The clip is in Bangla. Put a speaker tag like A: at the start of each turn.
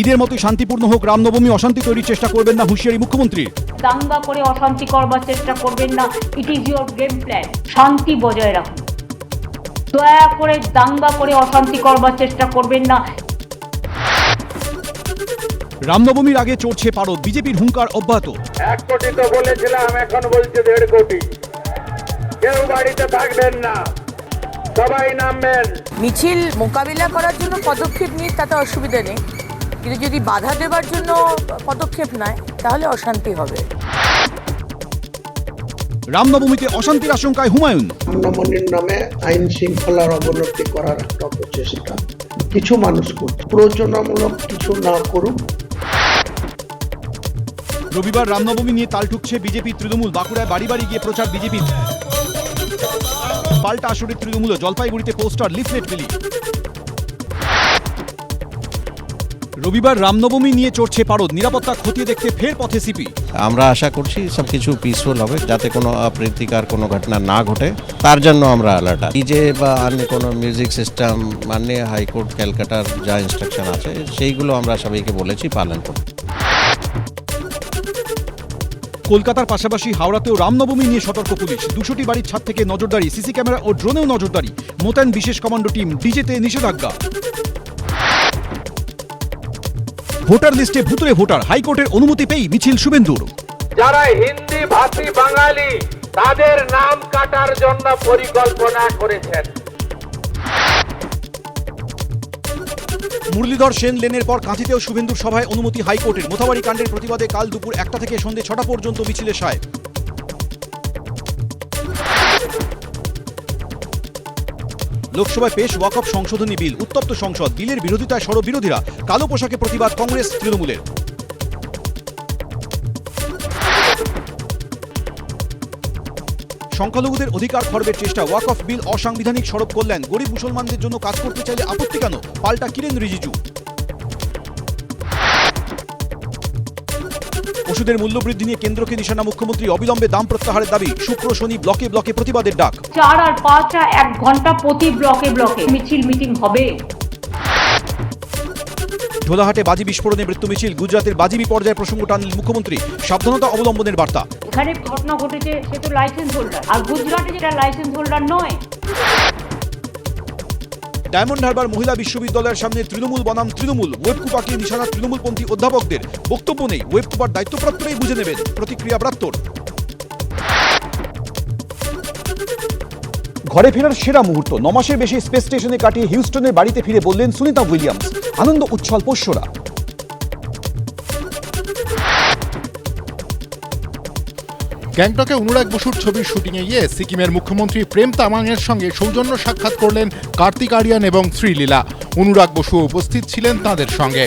A: ঈদের মতোই শান্তিপূর্ণ হোক রামনবমী অশান্তি তৈরির চেষ্টা করবেন না হুঁশিয়ারি মুখ্যমন্ত্রী।
B: দাঙ্গা করে অশান্তি করবার চেষ্টা করবেন না it is your game plan শান্তি বজায় রাখুন। দয়া করে দাঙ্গা করে অশান্তি করবার চেষ্টা করবেন না।
A: রামনবমীর আগে চড়ছে পারদ বিজেপির হুঙ্কার অব্যাহত।
C: এক কোটি তো বলেছিলাম এখন বলছে দেড় কোটি। কেউ বাড়িতে থাকবেন না সবাই নামবেন।
D: মিছিল মোকাবিলা করার জন্য পদক্ষেপ নিয়ে তাতে অসুবিধা নেই। কিন্তু যদি বাধা দেবার জন্য পদক্ষেপ নেয় তাহলে অশান্তি হবে।
A: রামনবমীতে অশান্তির আশঙ্কায় হুমায়ুন।
E: নমনির নামে আইন শৃঙ্খলার অবনতি করার একটা প্রচেষ্টা কিছু মানুষ করছে। প্রয়োজনমূলক কিছু না করুক।
A: রবিবার রামনবমী নিয়ে তাল ঠুকছে বিজেপি তৃণমূল। বাঁকুড়ায় বাড়ি বাড়ি গিয়ে প্রচার বিজেপির। পাল্টা আসরে তৃণমূল জলপাইগুড়িতে পোস্টার লিফলেট বিলি রবিবার রামনবমী নিয়ে চড়ছে পারদ। নিরাপত্তা খতিয়ে দেখতে ফের পথে সিপি।
F: আমরা আশা করছি সব কিছু পিসফুল হবে যাতে কোনো অপ্রীতিকার কোনো ঘটনা না ঘটে। তার জন্য আমরা অ্যালার্ট ডিজে বা অন্য কোনো মিউজিক সিস্টেম মাননীয় হাইকোর্ট ক্যালকাটার যা ইনস্ট্রাকশন আছে সেইগুলো আমরা সবাইকে বলেছি পালন করতে।
A: কলকাতার পাশাপাশি হাওড়াতেও রামনবমী নিয়ে সতর্ক পুলিশ। দুশোটি বাড়ির ছাদ থেকে নজরদারি সিসি ক্যামেরা ও ড্রোনেও নজরদারি। মোতায়েন বিশেষ কমান্ডো টিম ডিজেতে নিষেধাজ্ঞা। ভোটার লিস্টে ভুতুরে ভোটার। হাইকোর্টের অনুমতি পেয়ে মিছিল শুভেন্দুর।
C: যারা হিন্দি ভাষী বাঙালি তাদের নাম কাটার জন্য পরিকল্পনা করেছেন।
A: মুরলীধর সেন লেনের পর কাঁথিতেও শুভেন্দুর সভায় অনুমতি হাইকোর্টের। মোথাবাড়ি কাণ্ডের প্রতিবাদে কাল দুপুর একটা থেকে সন্ধ্যে ছটা পর্যন্ত মিছিলে সায়। লোকসভায় পেশ ওয়াকফ সংশোধনী বিল। উত্তপ্ত সংসদ। বিলের বিরোধিতায় সরব বিরোধীরা। কালো পোশাকে প্রতিবাদ কংগ্রেস তৃণমূলের। সংখ্যালঘুদের অধিকার খর্বের চেষ্টা। ওয়াকফ বিল অসাংবিধানিক সরব করলেন। গরিব মুসলমানদের জন্য কাজ করতে চাইলে আপত্তি কেন? পাল্টা কিরেন রিজিজু। ওষুধের মূল্যবৃদ্ধি নিয়ে কেন্দ্রকে নিশানা মুখ্যমন্ত্রী অবিলম্বে দাম প্রত্যাহারের দাবি। শুক্র শনি ব্লকে ব্লকে প্রতিবাদের ডাক।
B: চার আর পাঁচটা এক ঘণ্টা প্রতি ব্লকে ব্লকে মিছিল মিটিং হবে।
A: ঢোলাহাটে বাজি বিস্ফোরণে মৃত্যু মিছিল। গুজরাতের বাজি বিপর্যয়ের প্রসঙ্গ টানলেন মুখ্যমন্ত্রী। সাবধানতা অবলম্বনের বার্তা।
B: এখানে ঘটনা ঘটেছে সে তো লাইসেন্স হোল্ডার আর গুজরাটে যেটা লাইসেন্স হোল্ডার নয়।
A: ডায়মন্ড হারবার মহিলা বিশ্ববিদ্যালয়ের সামনে তৃণমূল বনাম তৃণমূল। ওয়েবকুপাকে নিশানা তৃণমূলপন্থী অধ্যাপকদের। বক্তব্য নেই। ওয়েবকুপার দায়িত্বপ্রাপ্তরাই বুঝে নেবেন। প্রতিক্রিয়া প্রাপ্তর ঘরে ফেরার সেরা মুহূর্ত। নমাসের বেশি স্পেস স্টেশনে কাটিয়ে হিউস্টনের বাড়িতে ফিরে বললেন সুনিতা উইলিয়ামস। আনন্দ উচ্ছল পোষ্যরা।
G: গ্যাংটকে অনুরাগ বসুর ছবির শুটিংয়ে গিয়ে সিকিমের মুখ্যমন্ত্রী প্রেম তামাংয়ের সঙ্গে সৌজন্য সাক্ষাৎ করলেন কার্তিক আরিয়ান এবং শ্রীলীলা। অনুরাগ বসু উপস্থিত ছিলেন তাদের সঙ্গে।